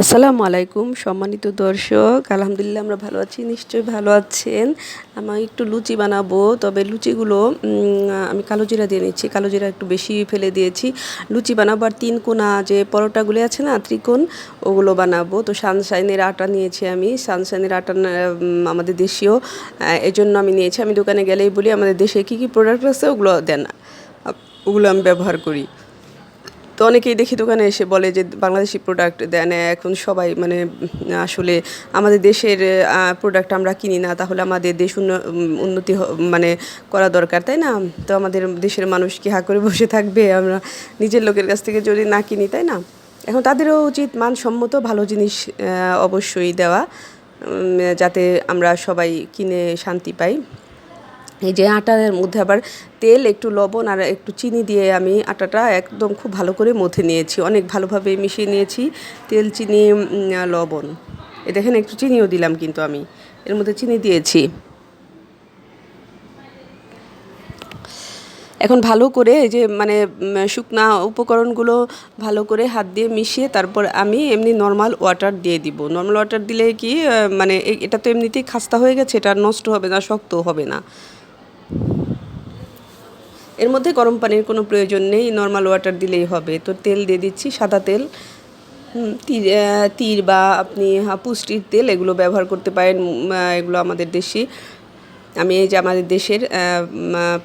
আসসালামু আলাইকুম, সম্মানিত দর্শক। আলহামদুলিল্লাহ আমরা ভালো আছি, নিশ্চয়ই ভালো আছেন। আমি একটু লুচি বানাবো, তবে লুচিগুলো আমি কালো জিরা দিয়ে নিচ্ছি। কালো জিরা একটু বেশি ফেলে দিয়েছি। লুচি বানাবো আর তিন কোনা যে পরোটাগুলি আছে না, ত্রিকোণ, ওগুলো বানাবো। তো সানশাইনের আটা নিয়েছি আমি। সানশাইনের আটা আমাদের দেশীয় এজন্য আমি নিয়েছি। আমি দোকানে গেলেই বলি, আমাদের দেশে কী কী প্রোডাক্ট আছে ওগুলো দেন ওগুলো আমি ব্যবহার করি। তো অনেকেই দেখি দোকানে এসে বলে যে বাংলাদেশি প্রোডাক্ট দেন, এখন সবাই মানে আসলে আমাদের দেশের প্রোডাক্ট আমরা কিনি না, তাহলে আমাদের দেশ উন্ন- উন্নতি মানে করা দরকার, তাই না? তো আমাদের দেশের মানুষ কি হা করে বসে থাকবে? আমরা নিজের লোকের কাছ থেকে যদি না কিনি, তাই না? এখন তাদেরও উচিত মানসম্মত ভালো জিনিস অবশ্যই দেওয়া যাতে আমরা সবাই কিনে শান্তি পাই। এই যে আটার মধ্যে আবার তেল, একটু লবণ আর একটু চিনি দিয়ে আমি আটাটা একদম খুব ভালো করে মথে নিয়েছি। অনেক ভালোভাবে মিশিয়ে নিয়েছি, তেল, চিনি লবণ। এ দেখেন, একটু চিনিও দিলাম কিন্তু আমি। এর মধ্যে চিনি দিয়েছি। এখন ভালো করে এই যে মানে শুকনা উপকরণগুলো ভালো করে হাত দিয়ে মিশিয়ে তারপর আমি এমনি নর্মাল ওয়াটার দিয়ে দিব। নর্মাল ওয়াটার দিলে কি মানে এটা তো এমনিতেই খাস্তা হয়ে গেছে, এটা নষ্ট হবে না, শক্ত হবে না। এর মধ্যে গরম পানির কোনো প্রয়োজন নেই নর্মাল ওয়াটার দিলেই হবে। তো তেল দিয়ে দিচ্ছি, সাদা তেল। তীর তীর বা আপনি পুষ্টির তেল এগুলো ব্যবহার করতে পারেন এগুলো আমাদের দেশি। আমি এই যে আমাদের দেশের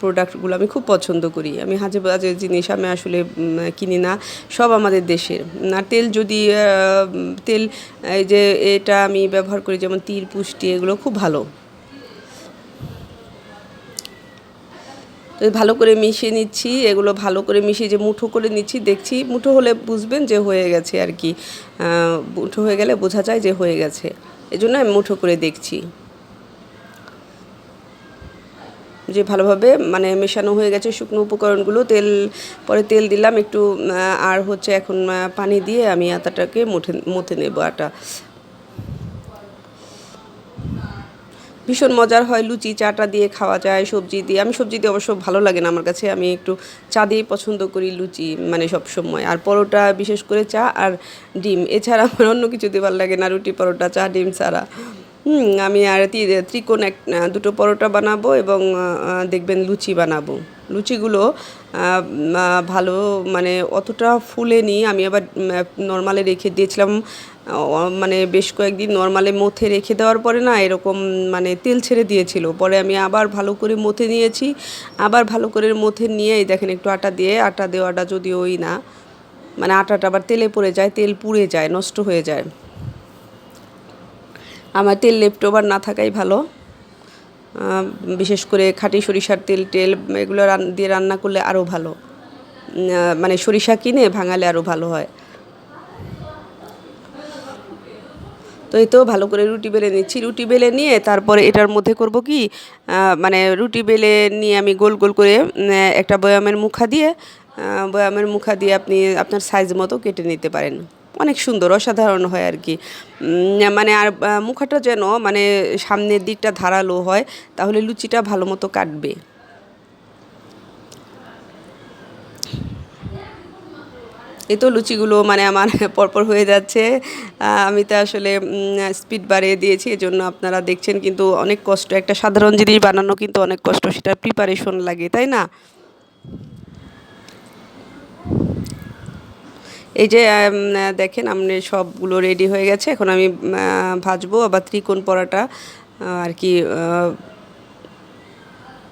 প্রোডাক্টগুলো আমি খুব পছন্দ করি। আমি হাজে বাজে জিনিস আমি আসলে কিনি না, সব আমাদের দেশের। আর তেল যদি তেল, এই যে এটা আমি ব্যবহার করি, যেমন তীর, পুষ্টি, এগুলো খুব ভালো। ভালো করে মিশিয়ে নিচ্ছি, এগুলো ভালো করে মিশিয়ে যে মুঠো করে নিচ্ছি, দেখছি মুঠো হলে বুঝবেন যে হয়ে গেছে আর কি। মুঠো হয়ে গেলে বোঝা যায় যে হয়ে গেছে। এজন্য আমি মুঠো করে দেখছি। যে ভালোভাবে মানে মেশানো হয়ে গেছে শুকনো উপকরণগুলো, তেল, পরে তেল দিলাম একটু আর হচ্ছে এখন পানি দিয়ে আমি আটাটাকে মুঠে, মুথে নেব আটা। ভীষণ মজার হয়, লুচি, চাটা দিয়ে খাওয়া যায়, সবজি দিয়ে। আমি সবজি দিয়ে অবশ্য ভালো লাগে না আমার কাছে। আমি একটু চা দিয়ে পছন্দ করি লুচি মানে সব সময়। আর পরোটা, বিশেষ করে চা আর ডিম। এছাড়া আমার অন্য কিছু দিয়ে ভালো লাগে না, রুটি, পরোটা, চা, ডিম ছাড়া। হুম, আমি আর ত্রিকোণ এক দুটো পরোটা বানাবো এবং দেখবেন লুচি বানাবো। লুচিগুলো ভালো মানে অতটা ফুলেনি। আমি আবার নর্মালে রেখে দিয়েছিলাম মানে বেশ কয়েকদিন নর্মালে মথে রেখে দেওয়ার পরে না এরকম মানে তেল ছেড়ে দিয়েছিল। পরে আমি আবার ভালো করে মথে নিয়েছি। আবার ভালো করে মথে নিয়ে, এই দেখেন একটু আটা দিয়ে, আটা দেওয়াটা যদি ওই না মানে আটাটা আবার তেলে পড়ে যায়, তেল পুড়ে যায়, নষ্ট হয়ে যায়। আমার তেল লেফট ওভার না থাকাই ভালো। বিশেষ করে খাঁটি সরিষার তেল টেল এগুলো দিয়ে রান্না করলে আরও ভালো। মানে সরিষা কিনে ভাঙালে আরও ভালো হয়। তো এই তো ভালো করে রুটি বেলে নিচ্ছি। রুটি বেলে নিয়ে তারপরে এটার মধ্যে করব কি মানে রুটি বেলে নিয়ে আমি গোল গোল করে একটা বয়ামের মুখা দিয়ে বয়ামের মুখা দিয়ে আপনি আপনার সাইজ মতো কেটে নিতে পারেন। অনেক সুন্দর, অসাধারণ হয় আর কি। মানে আর মুখাটা যেন মানে সামনের দিকটা ধারালো হয়, তাহলে লুচিটা ভালো মতো কাটবে। এ তো লুচিগুলো মানে আমার পরপর হয়ে যাচ্ছে। আমি তো আসলে স্পিড বাড়িয়ে দিয়েছি, এজন্য আপনারা দেখছেন কিন্তু অনেক কষ্ট। একটা সাধারণ জিনিস বানানো কিন্তু অনেক কষ্ট সেটা প্রিপারেশন লাগে, তাই না? এই যে দেখেন আপনি সবগুলো রেডি হয়ে গেছে। এখন আমি ভাজবো, আবার ত্রিকোণ পরাটা আর কি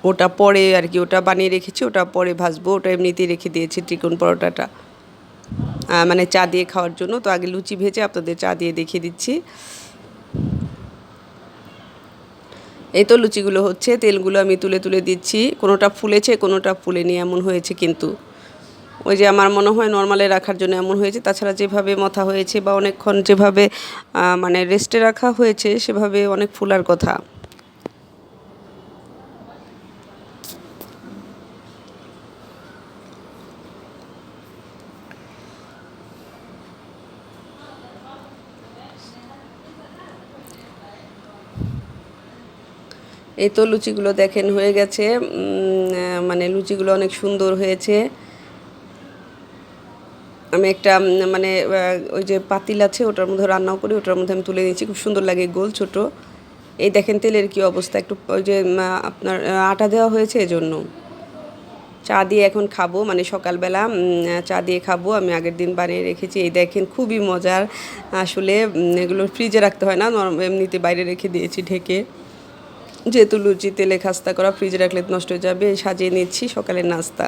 ওটা পরে আর কি, ওটা বানিয়ে রেখেছি, ওটা পরে ভাজবো, ওটা এমনিতেই রেখে দিয়েছি ত্রিকোণ পরোটাটা। মানে চা দিয়ে খাওয়ার জন্য। তো আগে লুচি ভেজে আপনাদের চা দিয়ে দেখিয়ে দিচ্ছি। এই তো লুচিগুলো হচ্ছে, তেলগুলো আমি তুলে তুলে দিচ্ছি। কোনোটা ফুলেছে, কোনোটা ফুলেনি, এমন হয়েছে কিন্তু। ওই যে আমার মনে হয় নর্মালে রাখার জন্য এমন হয়েছে। তাছাড়া যেভাবে মথা হয়েছে বা অনেকক্ষণ যেভাবে মানে রেস্টে রাখা হয়েছে, সেভাবে অনেক ফুলার কথা। এই তো লুচিগুলো দেখেন, হয়ে গেছে। মানে লুচিগুলো অনেক সুন্দর হয়েছে। আমি একটা মানে ওই যে পাতিল আছে, ওটার মধ্যে রান্নাও করি, ওটার মধ্যে আমি তুলে নিচ্ছি খুব সুন্দর লাগে গোল ছোট। এই দেখেন তেলের কি অবস্থা, একটু ওই যে আপনার আটা দেওয়া হয়েছে এজন্য। চা দিয়ে এখন খাব মানে সকালবেলা চা দিয়ে খাব। আমি আগের দিন বানিয়ে রেখেছি। এই দেখেন খুবই মজার। আসলে এগুলো ফ্রিজে রাখতে হয় না এমনিতে বাইরে রেখে দিয়েছি ঢেকে। যেহেতু লুচি, তেলে খাস্তা করা, ফ্রিজে রাখলে নষ্ট হয়ে যাবে, সাজিয়ে নিচ্ছি সকালের নাস্তা।